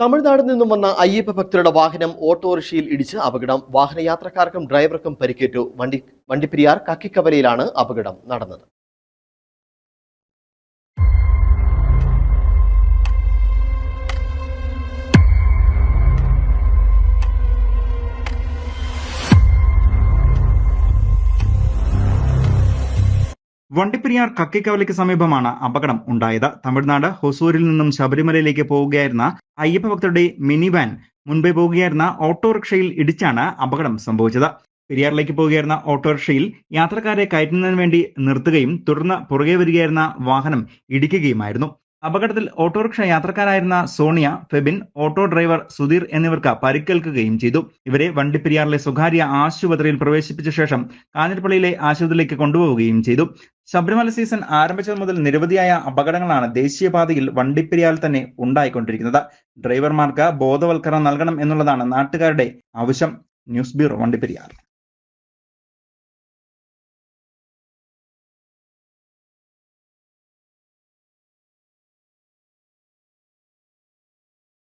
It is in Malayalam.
തമിഴ്നാട് നിന്നും വന്ന അയ്യപ്പ ഭക്തരുടെ വാഹനം ഓട്ടോറിക്ഷയിൽ ഇടിച്ച് അപകടം. വാഹനയാത്രക്കാർക്കും ഡ്രൈവർക്കും പരിക്കേറ്റു. വണ്ടി വണ്ടിപ്പെരിയാർ കക്കിക്കവലയിലാണ് അപകടം നടന്നത്. വണ്ടിപ്പെരിയാർ കക്കിക്കവലയ്ക്ക് സമീപമാണ് അപകടം ഉണ്ടായത്. തമിഴ്നാട് ഹൊസൂരിൽ നിന്നും ശബരിമലയിലേക്ക് പോവുകയായിരുന്ന അയ്യപ്പ ഭക്തരുടെ മിനി വാൻ മുൻപേ പോവുകയായിരുന്ന ഓട്ടോറിക്ഷയിൽ ഇടിച്ചാണ് അപകടം സംഭവിച്ചത്. പെരിയാറിലേക്ക് പോവുകയായിരുന്ന ഓട്ടോറിക്ഷയിൽ യാത്രക്കാരെ കയറ്റുന്നതിന് വേണ്ടി നിർത്തുകയും തുടർന്ന് പുറകെ വരികയായിരുന്ന വാഹനം ഇടിക്കുകയുമായിരുന്നു. അപകടത്തിൽ ഓട്ടോറിക്ഷ യാത്രക്കാരായിരുന്ന സോണിയ ഫെബിൻ ഓട്ടോ ഡ്രൈവർ സുധീർ എന്നിവർക്ക് പരിക്കേൽക്കുകയും ചെയ്തു. ഇവരെ വണ്ടിപ്പെരിയാറിലെ സ്വകാര്യ ആശുപത്രിയിൽ പ്രവേശിപ്പിച്ച ശേഷം കാഞ്ഞിരപ്പള്ളിയിലെ ആശുപത്രിയിലേക്ക് കൊണ്ടുപോവുകയും ചെയ്തു. ശബരിമല സീസൺ ആരംഭിച്ചത് മുതൽ നിരവധിയായ അപകടങ്ങളാണ് ദേശീയപാതയിൽ വണ്ടിപ്പെരിയാറിൽ തന്നെ ഉണ്ടായിക്കൊണ്ടിരിക്കുന്നത്. ഡ്രൈവർമാർക്ക് ബോധവൽക്കരണം നൽകണം എന്നുള്ളതാണ് നാട്ടുകാരുടെ ആവശ്യം. News bureau Vandiperiyar.